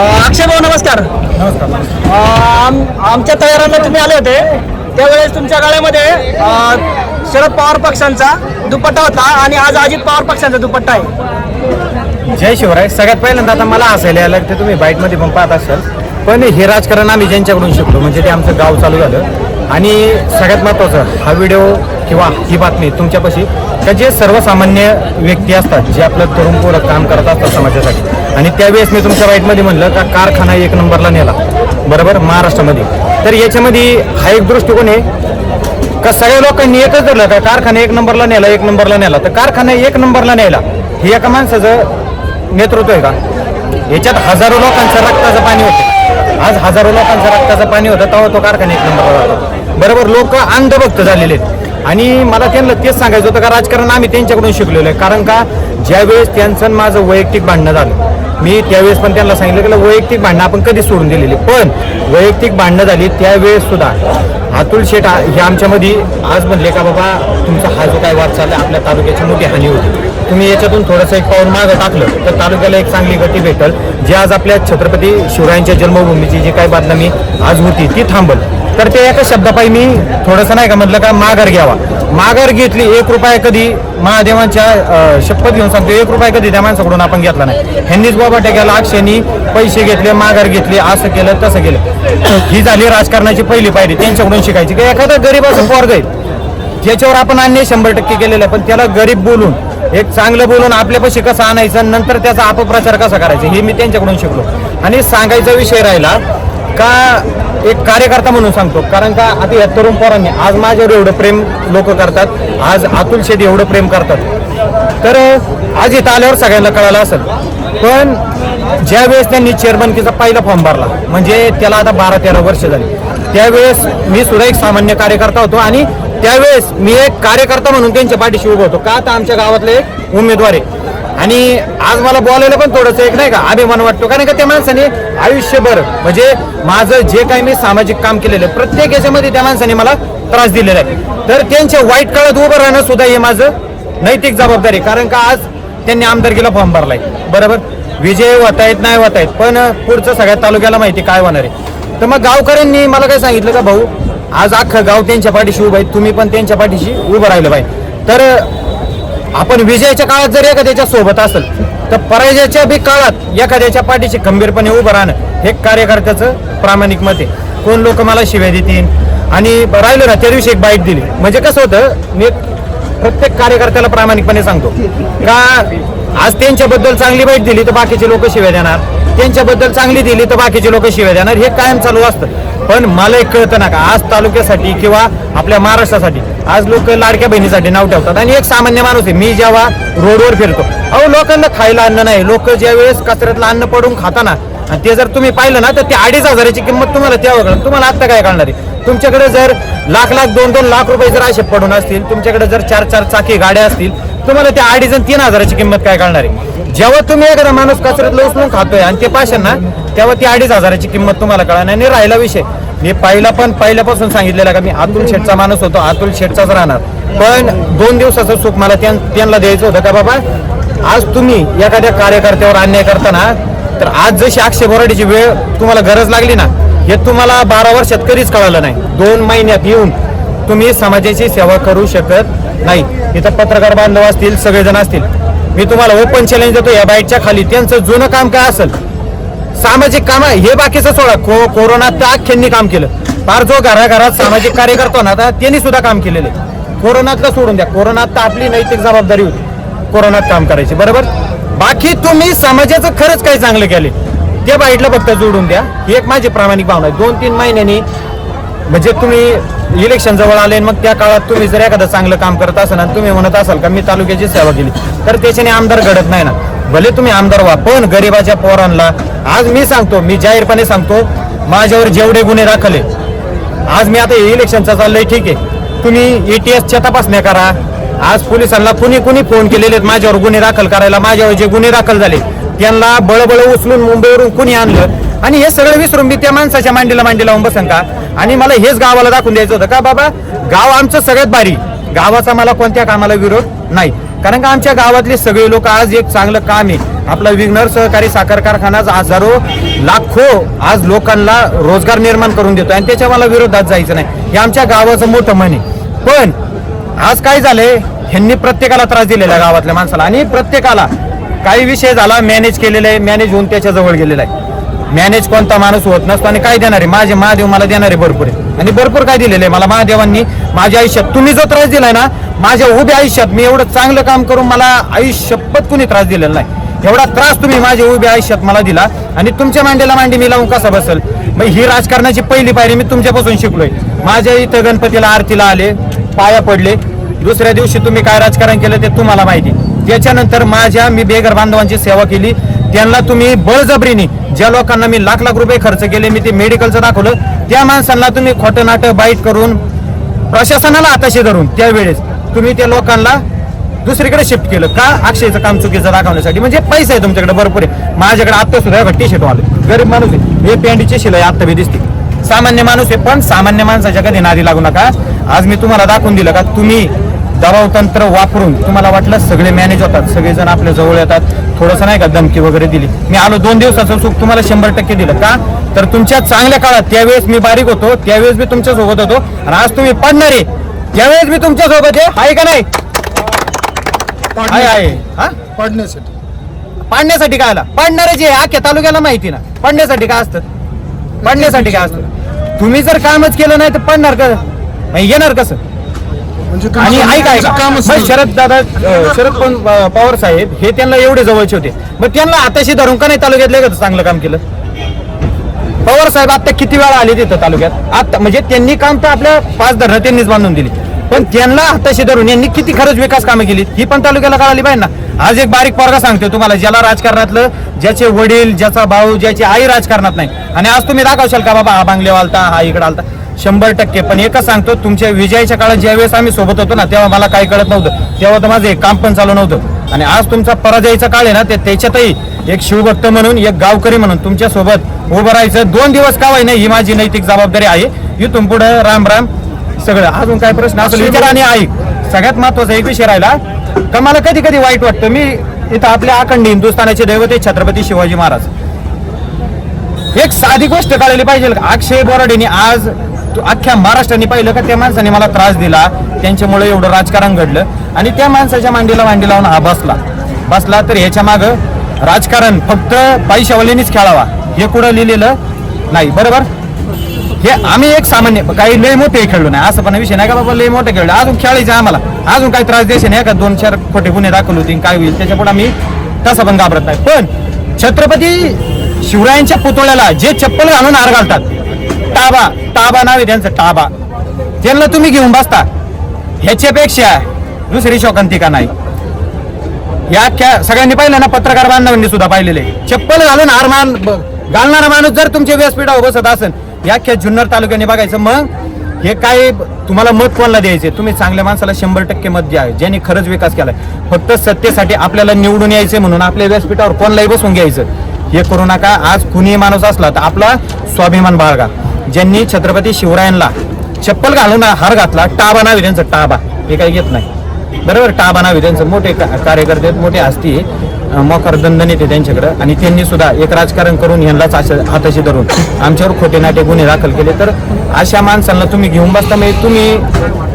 अक्षय भाऊ नमस्कार. नमस्कार आम- आमच्या तयाराला तुम्ही आले होते. त्यावेळेस तुमच्या गाड्यामध्ये अ, शरद पवार पक्षांचा दुपट्टा होता आणि आज अजित पवार पक्षांचा दुपट्टा आहे. जय शिवराय. सगळ्यात पहिल्यांदा आता मला असायला आलं ते तुम्ही बाईटमध्ये पण पाहत असाल. पण हे राजकारण आम्ही ज्यांच्याकडून शिकलो म्हणजे ते आमचं गाव चालू झालं. आणि सगळ्यात महत्त्वाचं हा व्हिडिओ किंवा ही बातमी तुमच्यापाशी का जे सर्वसामान्य व्यक्ती असतात जे आपलं तरुण पोरं काम करत असतात समाजासाठी आणि त्यावेळेस मी तुमच्या राईटमध्ये म्हणलं का कारखाना एक नंबरला नेला. बरोबर? महाराष्ट्रामध्ये. तर याच्यामध्ये हा एक दृष्टिकोन आहे का सगळ्या लोकांनी एकच धरलं का कारखाना एक नंबरला नेला एक नंबरला नेला. तर कारखाना एक नंबरला न्यायला हे एका माणसाचं नेतृत्व आहे का? याच्यात हजारो लोकांचं रक्ताचं पाणी होतं. आज हजारो लोकांचं रक्ताचं पाणी होतं तेव्हा तो कारखाना एक नंबरला जातो बरोबर? लोक अंधभक्त झालेले आहेत. आणि मला त्यांना तेच सांगायचं होतं का राजकारण आम्ही त्यांच्याकडून शिकलेलो आहे. कारण का? ज्यावेळेस त्यांचं माझं वैयक्तिक भांडणं झालं मी त्यावेळेस पण त्यांना सांगितलं की वैयक्तिक भांडणं आपण कधी सोडून दिलेली. पण वैयक्तिक भांडणं झाली त्यावेळेस सुद्धा अतुल शेठ हे आमच्यामध्ये आज म्हणले का बाबा तुमचा हा जो काय वाद चालला आपल्या तालुक्याची मोठी हानी होती. तुम्ही याच्यातून थोडंसं एक पाऊल मागं टाकलं तर तालुक्याला एक चांगली गती भेटल जे आज आपल्या छत्रपती शिवरायांच्या जन्मभूमीची जी काही बातमी आज होती ती थांबल. तर ते एका शब्दापायी मी थोडंसं नाही का म्हटलं का माघार घ्यावा. माघार घेतली एक रुपया कधी महादेवांच्या शपथ घेऊन सांगतो एक रुपया कधी त्या माणसाकडून आपण घेतला नाही. ह्यांनीच बाबा टेक्याला अक्षयनी पैसे घेतले माघार घेतली असं केलं तसं केलं. ही झाली राजकारणाची पहिली पायरी त्यांच्याकडून शिकायची. की एखादा गरीब असं पोरग आहे ज्याच्यावर आपण अन्याय शंभर टक्के केलेला आहे पण त्याला गरीब बोलून एक चांगलं बोलून आपल्यापाशी कसं आणायचं नंतर त्याचा अपप्रचार कसा करायचा हे मी त्यांच्याकडून शिकलो. आणि सांगायचा विषय राहिला का एक कार्यकर्ता म्हणून सांगतो कारण का आता या तरुण पोरांनी आज माझ्यावर एवढं प्रेम लोक करतात आज अतुल शेट्टी एवढं प्रेम करतात. तर आज इथं आल्यावर सगळ्यांना कळालं असेल. पण ज्यावेळेस त्यांनी चेअरमनकीचा पहिला फॉर्म भरला म्हणजे त्याला आता बारा तेरा वर्ष झाली. त्यावेळेस मी सुद्धा एक सामान्य कार्यकर्ता होतो आणि त्यावेळेस मी एक कार्यकर्ता म्हणून त्यांच्या पाठीशी उभं होतो. का? आता आमच्या गावातले एक उमेदवार आहे. आणि आज मला बोलायला पण थोडंसं एक नाही का अभिमान वाटतो. कारण का त्या माणसाने आयुष्यभर म्हणजे माझं जे काही मी सामाजिक काम केलेलं आहे प्रत्येक याच्यामध्ये त्या माणसाने मला त्रास दिलेला आहे. तर त्यांच्या वाईट काळात उभं राहणं सुद्धा हे माझं नैतिक जबाबदारी कारण का आज त्यांनी आमदारकीला फॉर्म भरलाय. बरोबर? विजय होत आहेत नाही होत आहेत. पण पुढचं सगळ्या तालुक्याला माहिती काय होणार आहे. तर मग गावकऱ्यांनी मला काय सांगितलं का भाऊ? आज अख्खं गाव त्यांच्या पाठीशी उभं आहे तुम्ही पण त्यांच्या पाठीशी उभं राहिलं पाहिजे. तर आपण विजयाच्या काळात जर एखाद्याच्या सोबत असेल तर पराजयाच्या बी काळात एखाद्याच्या पाठीशी खंबीरपणे उभं राहणं हे कार्यकर्त्याचं प्रामाणिक मत आहे. कोण लोक मला शिव्या देतील? आणि राहिलं ना त्या दिवशी एक बाईट दिली. म्हणजे कसं होतं मी प्रत्येक कार्यकर्त्याला प्रामाणिकपणे सांगतो. का आज त्यांच्याबद्दल चांगली बाईट दिली तर बाकीचे लोक शिव्या देणार. त्यांच्याबद्दल चांगली दिली तर बाकीचे लोक शिव्या देणार. हे कायम चालू असतं. पण मला एक कळतं ना का आज तालुक्यासाठी किंवा आपल्या महाराष्ट्रासाठी आज लोक लाडक्या बहिणीसाठी नाव ठेवतात आणि एक सामान्य माणूस आहे मी जेव्हा रोडवर फिरतो अहो लोकांना खायला अन्न नाही लोक ज्या वेळेस कचऱ्यातलं अन्न पडून खाताना आणि ते जर तुम्ही पाहिलं ना तर ते अडीच हजाराची किंमत तुम्हाला तेव्हा कळणार तुम्हाला आता काय कळणार आहे? तुमच्याकडे जर लाख लाख दोन दोन लाख रुपये जर असे पडून असतील तुमच्याकडे जर चार चार चाकी गाड्या असतील तुम्हाला त्या अडीच आणि तीन हजाराची किंमत काय कळणार आहे? जेव्हा तुम्ही एखादा माणूस कचऱ्यात उचलून खातोय आणि ते पाशाल ना तेव्हा ती अडीच हजाराची किंमत तुम्हाला कळणार आणि राहिला विषय. मी पहिला पण पहिल्यापासून सांगितलेला का मी अतुल शेठचा माणूस होतो अतुल शेठचाच राहणार. पण दोन दिवसाचं सुख मला त्यां- त्यांना द्यायचं होतं का बाबा? आज तुम्ही एखाद्या कार्यकर्त्यावर अन्याय करताना तर आज जशी अक्षय बोराडीची वेळ तुम्हाला गरज लागली ना हे तुम्हाला बारा वर्षात कधीच कळालं नाही. दोन महिन्यात येऊन तुम्ही समाजाची सेवा करू शकत नाही. इथं पत्रकार बांधव असतील सगळेजण असतील. मी तुम्हाला ओपन चॅलेंज देतो या बाईटच्या खाली. त्यांचं जुनं काम काय असेल? सामाजिक काम हे बाकीचं सोडा. को कोरोनात तर अख्ख्यांनी काम केलं. फार जो घराघरात सामाजिक कार्य करतो ना आता त्यांनी सुद्धा काम केलेलं. आहे कोरोनातलं सोडून द्या. कोरोनात तर आपली नैतिक जबाबदारी होती. कोरोनात काम करायची. बरोबर? बाकी तुम्ही समाजाचं खरंच काही चांगलं केले. त्या बाईटला फक्त जोडून द्या. ही एक माझी प्रामाणिक भावना आहे. दोन तीन महिन्यांनी म्हणजे तुम्ही इलेक्शन जवळ आले मग त्या काळात तुम्ही जर एखादं चांगलं काम करत असाल आणि तुम्ही म्हणत असाल का मी तालुक्याची सेवा केली तर त्याच्याने आमदार घडत नाही ना. भले तुम्ही आमदार व्हा पण गरिबाच्या पोरांना आज मी सांगतो मी जाहीरपणे सांगतो माझ्यावर जेवढे गुन्हे दाखले आज मी आता इलेक्शनचा चाललंय ठीक आहे. तुम्ही एटीएसच्या तपासण्या करा. आज पोलिसांना कुणी कुणी फोन केलेले आहेत माझ्यावर गुन्हे दाखल करायला माझ्यावर जे गुन्हे दाखल झाले त्यांना बळबळ उचलून मुंबईवरून कुणी आणलं? आणि हे सगळं विसरून मी त्या माणसाच्या मांडीला मांडी लावून बसन का? आणि मला हेच गावाला दाखवून द्यायचं होतं का बाबा? गाव आमचं सगळ्यात भारी. गावाचा मला कोणत्या कामाला विरोध नाही. कारण का आमच्या गावातले सगळे लोक आज एक चांगलं काम आहे. आपला विघ्नर सहकारी साखर कारखानाच हजारो लाखो आज लोकांना रोजगार निर्माण करून देतो आणि त्याच्या मला विरोधात जायचं नाही. हे आमच्या गावाचं मोठं म्हणे पण आज काय झालंय? ह्यांनी प्रत्येकाला त्रास दिलेला आहे गावातल्या माणसाला. आणि प्रत्येकाला काही विषय झाला मॅनेज केलेला आहे. मॅनेज होऊन त्याच्याजवळ गेलेला आहे. मॅनेज कोणता माणूस होत नसतो आणि काय देणार आहे? माझे महादेव मला देणार आहे भरपूर आहे. आणि भरपूर काय दिलेलं आहे. मला महादेवांनी माझ्या आयुष्यात तुम्ही जो त्रास दिलाय ना माझ्या उभ्या आयुष्यात मी एवढं चांगलं काम करून मला आयुष्यपत कुणी त्रास दिलेला नाही. एवढा त्रास तुम्ही माझ्या उभ्या आयुष्यात मला दिला आणि तुमच्या मांडीला मांडी मी लावून कसा बसल? मग ही राजकारणाची पहिली पायरी मी तुमच्यापासून शिकलोय. माझ्या इथं गणपतीला आरतीला आले पाया पडले. दुसऱ्या दिवशी तुम्ही काय राजकारण केलं ते तुम्हाला माहिती. त्याच्यानंतर माझ्या मी बेघर बांधवांची सेवा केली. त्यांना तुम्ही बळजबरीने ज्या लोकांना मी लाख लाख रुपये खर्च केले मी ते मेडिकलचं दाखवलं. त्या माणसांना तुम्ही खोटं नाटं बाईट करून प्रशासनाला हाताशी धरून त्यावेळेस तुम्ही त्या लोकांना दुसरीकडे शिफ्ट केलं. का? अक्षयचं काम चुकीचं दाखवण्यासाठी. म्हणजे पैसा आहे तुमच्याकडे भरपूर आहे माझ्याकडे आता सुद्धा टी शर्ट आले गरीब माणूस आहे. हे पॅन्टीची शिलाई आत्ता बी दिसते. सामान्य माणूस आहे पण सामान्य माणसाच्या कधी नादी लागू नका. आज मी तुम्हाला दाखवून दिलं का? तुम्ही दबाव तंत्र वापरून तुम्हाला वाटलं सगळे मॅनेज होतात सगळेजण आपल्या जवळ येतात थोडंसं नाही का धमकी वगैरे दिली. मी आलो दोन दिवसाचं सुख तुम्हाला शंभर टक्के दिलं. का? तर तुमच्या चांगल्या काळात त्यावेळेस मी बारीक होतो त्यावेळेस मी तुमच्यासोबत होतो आणि आज तुम्ही पडणारे. त्यावेळेस मी तुमच्यासोबत आहे आहे का नाही? आहे आहे. हा? पाडण्यासाठी. पाडण्यासाठी काय आला? पाडणारे जे अख्ख्या तालुक्याला माहिती ना. पाडण्यासाठी काय असतं? पाडण्यासाठी काय असतं? तुम्ही जर कामच केलं नाही तर पडणार का येणार कसं? आणि ऐका ऐका. शरद दादा शरद पवार साहेब हे त्यांना एवढे जवळचे होते. मग त्यांना आताशी धरून का नाही तालुक्यातले का चांगलं काम केलं? पवार साहेब आता किती वेळा आले तिथं तालुक्यात? आता म्हणजे त्यांनी काम तर आपल्या पाच धरणं त्यांनीच बांधून दिली. पण त्यांना हाताशी धरून यांनी किती खरंच विकास कामं केली ही पण तालुक्याला कळाली पाहिजे ना. आज एक बारीक पोरगा सांगतो तुम्हाला ज्याला राजकारणातलं ज्याचे वडील ज्याचा भाऊ ज्याची आई राजकारणात नाही. आणि आज तुम्ही दाखवशाल का बाबा हा बांगले आलता हा इकडे आलता. शंभर टक्के. पण एकच सांगतो तुमच्या विजयाच्या काळात ज्यावेळेस आम्ही सोबत होतो ना तेव्हा मला काही कळत नव्हतं. तेव्हा तर माझं एक काम पण चालू नव्हतं. आणि आज तुमचा पराजयाचा काळ आहे ना ते त्याच्यातही एक शिवभक्त म्हणून एक गावकरी म्हणून तुमच्यासोबत उभं राहायचं. दोन दिवस का नाही ही माझी नैतिक जबाबदारी आहे. इथून पुढे राम राम. सगळं. अजून काय प्रश्न? असेल विचार आणि ऐक. सगळ्यात महत्त्वाचा एक विषय राहिला का मला कधी कधी वाईट वाटतं मी इथं आपल्या अखंड हिंदुस्थानाचे दैवत छत्रपती शिवाजी महाराज. एक साधी गोष्ट कळली पाहिजे का? अक्षय बोराडेने आज अख्ख्या महाराष्ट्राने पाहिलं का त्या माणसाने मला त्रास दिला. त्यांच्यामुळे एवढं राजकारण घडलं. आणि त्या माणसाच्या मांडीला मांडी लावून हा बसला. बसला तर ह्याच्या माग राजकारण. फक्त पैशावाल्यानेच खेळावा. हे कुठं लिहिलेलं? नाही बरोबर? हे आम्ही एक सामान्य काही लय मोठे खेळलो नाही. असं पण विषय नाही का बाबा लय मोठे खेळलो. अजून खेळायचं आम्हाला. अजून काही त्रास द्यायचे नाही का? दोन चार खोटे गुन्हे दाखल होतील काय होईल? त्याच्या पुढे आम्ही तसं पण घाबरत नाही. पण छत्रपती शिवरायांच्या पुतळ्याला जे चप्पल घालून हार घालतात टाबा टाबा नाव आहे त्यांचं टाबा त्यांना तुम्ही घेऊन बसता ह्याच्यापेक्षा दुसरी शोकांतिका नाही? या अख्ख्या सगळ्यांनी पाहिलं ना पत्रकार बांधवांनी सुद्धा पाहिलेले. चप्पल घालून आरमान घालणारा माणूस जर तुमच्या व्यासपीठावर बसत असेल या अख्ख्या जुन्नर तालुक्याने बघायचं मग हे काय तुम्हाला मत कोणाला द्यायचे? तुम्ही चांगल्या माणसाला शंभर टक्के मत द्या ज्यांनी खरंच विकास केलाय. फक्त सत्तेसाठी आपल्याला निवडून यायचे म्हणून आपल्या व्यासपीठावर कोणालाही बसून घ्यायचं. हे करू नका. आज कुणीही माणूस असला तर आपला स्वाभिमान बाळगा. ज्यांनी छत्रपती शिवरायांना चप्पल घालून हार घातला टाबा नाव त्यांचं टाबा. हे काही घेत नाही. बरोबर टाबा नाव त्यांचं मोठे का- कार्यकर्ते आहेत, मोठे असती मोकर दंदन येते त्यांच्याकडं. आणि त्यांनी सुद्धा एक राजकारण करून यांनाच हाताशी धरून आमच्यावर खोटे नाटे गुन्हे दाखल केले. तर अशा माणसांना तुम्ही घेऊन बसता म्हणजे तुम्ही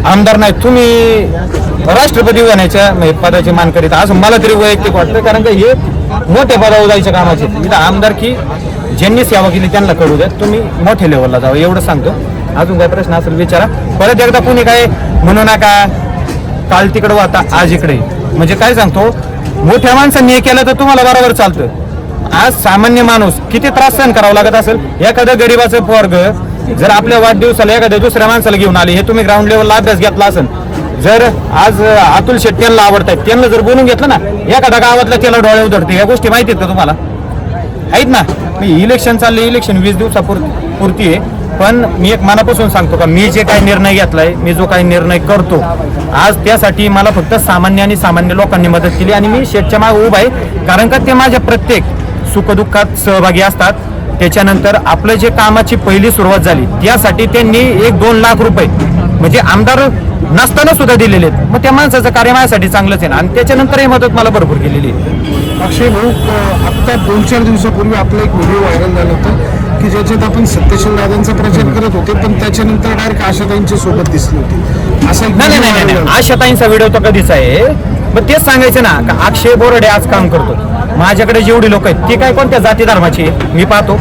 आमदार नाही तुम्ही राष्ट्रपती होण्याच्या म्हणजे पदाची मान करीत. असं मला तरी वैयक्तिक वाटतं कारण का हे मोठे पदावर जायच्या कामाचे. इथं आमदार की ज्यांनी सेवा केली त्यांना कळू द्या. तुम्ही मोठ्या लेवलला जावं एवढं सांगतो. अजून काय प्रश्न असेल विचारा. परत एकदा कोणी काय म्हणू नका. काल तिकडं होता आज इकडे. म्हणजे काय सांगतो मोठ्या माणसांनी हे केलं तर तुम्हाला बरोबर चालतं. आज सामान्य माणूस किती त्रास सहन करावा लागत असेल? एखादं गरीबाचं पोरग जर आपल्या वाढदिवसाला एखाद्या दुसऱ्या माणसाला घेऊन आले हे तुम्ही ग्राउंड लेवलला अभ्यास घेतला असेल. जर आज अतुल शेट्टी त्यांना आवडतायत त्यांना जर बोलून घेतलं ना एखाद्या गावातल्या त्याला डोळे उधडते. या गोष्टी माहिती आहेत का तुम्हाला? आहेत ना? मी इलेक्शन चालले इलेक्शन वीस दिवसापुरती पुरती आहे. पण मी एक मनापासून सांगतो का मी जे काही निर्णय घेतलाय मी जो काही निर्णय करतो आज त्यासाठी मला फक्त सामान्य आणि सामान्य लोकांनी मदत केली आणि मी शेटच्या मागे उभा आहे. कारण का ते माझ्या प्रत्येक सुखदुःखात सहभागी असतात. त्याच्यानंतर आपलं जे कामाची पहिली सुरुवात झाली त्यासाठी त्यांनी एक दोन लाख रुपये म्हणजे आमदार नसताना सुद्धा दिलेले आहेत. मग त्या माणसाचं कार्य माझ्यासाठी चांगलंच आहे ना. आणि त्याच्यानंतर ही मदत मला भरपूर केलेली आहे. अक्षय भाऊ आत्ता दोन चार दिवसापूर्वी आपला एक व्हिडिओ व्हायरल झाला होता की ज्याच्यात आपण सत्यशील दादांचा प्रचार करत होते पण त्याच्यानंतर डायरेक्ट आशाताईंची सोबत दिसली होती. असा नाही नाही नाही. आशाताईंचा व्हिडिओ तो कधीच आहे. मग तेच सांगायचं ना का अक्षय बोरडे आज काम करतो. माझ्याकडे जेवढी लोक आहेत ते काय कोणत्या जाती धर्माची? मी पाहतो.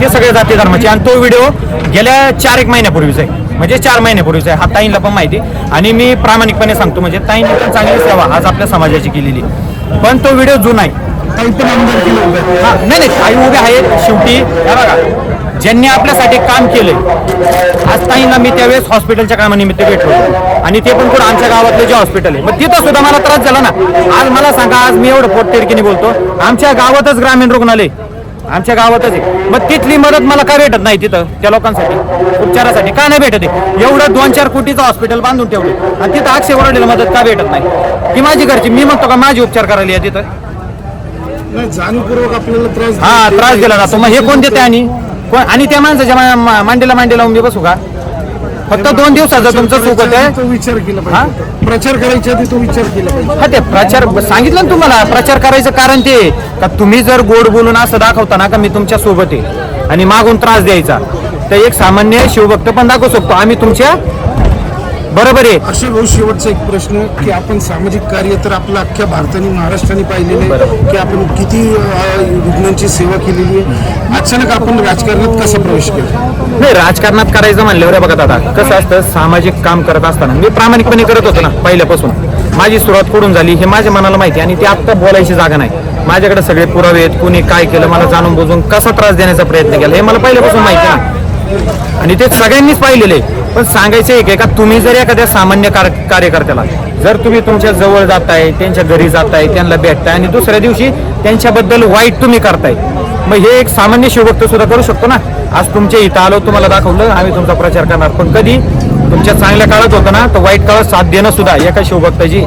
ते सगळे जाती धर्माचे आणि तो व्हिडिओ गेल्या चार एक महिन्यापूर्वीच आहे. म्हणजे चार महिन्यापूर्वीच आहे. हा ताईंला पण माहिती आणि मी प्रामाणिकपणे सांगतो म्हणजे ताईंनी पण चांगली सेवा आज आपल्या समाजाची केलेली पण तो व्हिडिओ जुना आहे. ताई पण नाही नाही उभे आहेत. शेवटी हे बघा ज्यांनी आपल्यासाठी काम केलंय आज ताईंना मी त्यावेळेस हॉस्पिटलच्या कामानिमित्त भेटलो होतो. आणि ते पण कुठं आमच्या गावातलं जे हॉस्पिटल आहे. मग तिथं सुद्धा मला त्रास झाला ना. आज मला सांगा आज मी एवढं पोटतिडकीने बोलतो. आमच्या गावातच ग्रामीण रुग्णालय आमच्या गावातच आहे. मग तिथली मदत मला का भेटत नाही तिथं त्या लोकांसाठी? उपचारासाठी. का नाही भेटत आहे? एवढं दोन चार कोटीचं हॉस्पिटल बांधून ठेवले आणि तिथं अक्षय वरडीला मदत का भेटत नाही? ती माझी घरची मी म्हणतो का माझी उपचार करायला आहे तिथं? नाही जाणीवपूर्वक आपल्याला त्रास हा. त्रास दिला जातो. मग हे कोण देते आणि? कोण आणि त्या माणसाच्या मांडीला मांडी लावून मी बसू का? फक्त दोन दिवसाचं तुमचं चूक करायच्या आधी होत तो विचार केला पाहिजे. प्रचार करायच्या आधी तो विचार केला पाहिजे. हा ते प्रचार सांगितलं ना तुम्हाला? प्रचार करायचं कारण ते. का तुम्ही जर गोड बोलून असं दाखवता ना का मी तुमच्यासोबत आहे आणि मागून त्रास द्यायचा? तर एक सामान्य शिवभक्त पण दाखवू शकतो. आम्ही तुमच्या बरोबर आहे. अक्षय भाऊ शेवटचा एक प्रश्न की आपण सामाजिक कार्य तर आपलं अख्ख्या भारताने महाराष्ट्राने पाहिलेलं आहे की आपण किती रुग्णांची सेवा केलेली आहे. अचानक आपण राजकारणात कसा प्रवेश केला? नाही राजकारणात करायचं म्हणल्यावर बघा दादा कसं असतं सामाजिक काम करत असताना मी प्रामाणिकपणे करत होतो ना पहिल्यापासून. माझी सुरुवात कुठून झाली हे माझ्या मनाला माहिती आणि ते आत्ता बोलायची जागा नाही. माझ्याकडे सगळे पुरावे आहेत कुणी काय केलं मला जाणून बुजून कसा त्रास देण्याचा प्रयत्न केला हे मला पहिल्यापासून माहिती आहे ना आणि ते सगळ्यांनीच पाहिलेलं आहे. पण सांगायचं एक आहे का तुम्ही जर एखाद्या सामान्य कार कार्यकर्त्याला जर तुम्ही तुमच्या जवळ जाताय त्यांच्या घरी जाताय त्यांना भेटताय आणि दुसऱ्या दिवशी त्यांच्याबद्दल वाईट तुम्ही करताय मग हे एक सामान्य शिवभक्त सुद्धा करू शकतो ना? आज तुमच्या इथं आलो तुम्हाला दाखवलं आम्ही तुमचा प्रचार करणार. पण कधी? तुमच्या चांगल्या काळात होतं ना तर वाईट काळात साथ देणं सुद्धा एका शिवभक्ताची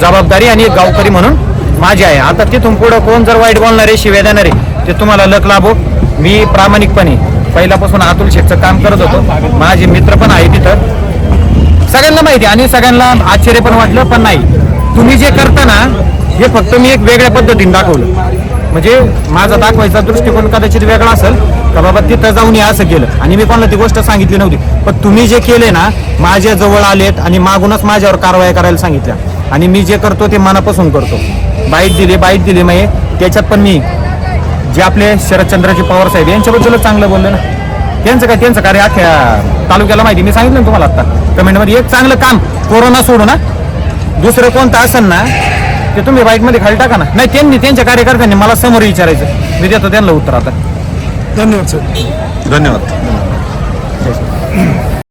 जबाबदारी आणि एक गावकरी म्हणून माझी आहे. आता तिथून पुढं कोण जर वाईट बोलणारे शिव्या देणारे ते तुम्हाला लक लाभो. मी प्रामाणिकपणे पहिल्यापासून अतुल शेठचं काम करत होतो. माझे मित्र पण आहे तिथं सगळ्यांना माहिती आहे आणि सगळ्यांना आश्चर्य पण वाटलं पण नाही. तुम्ही जे करता ना हे फक्त मी एक वेगळ्या पद्धतीने दाखवलं. म्हणजे माझा दाखवायचा दृष्टिकोन कदाचित वेगळा असेल का बाबा तिथं जाऊन या असं केलं. आणि मी कोणाला ती गोष्ट सांगितली नव्हती. पण तुम्ही जे केले ना माझ्या जवळ आलेत आणि मागूनच माझ्यावर कारवाई करायला सांगितल्या. आणि मी जे करतो ते मनापासून करतो. बाईट दिली बाईट दिली म्हणजे त्याच्यात पण मी जे आपले शरदचंद्रजी पवार साहेब यांच्याबद्दलच चांगलं बोललं ना. त्यांचं काय त्यांचं कार्य अख्ख्या तालुक्याला माहिती मी सांगितलं ना तुम्हाला आता. कमेंटमध्ये एक चांगलं काम कोरोना सोडू ना. दुसरं कोणतं असेल ना ते तुम्ही बाईकमध्ये खाली टाका ना. नाही त्यांनी त्यांच्या कार्यकर्त्यांनी मला समोर विचारायचं. मी देतो त्यांना उत्तर आता. धन्यवाद सर. धन्यवाद.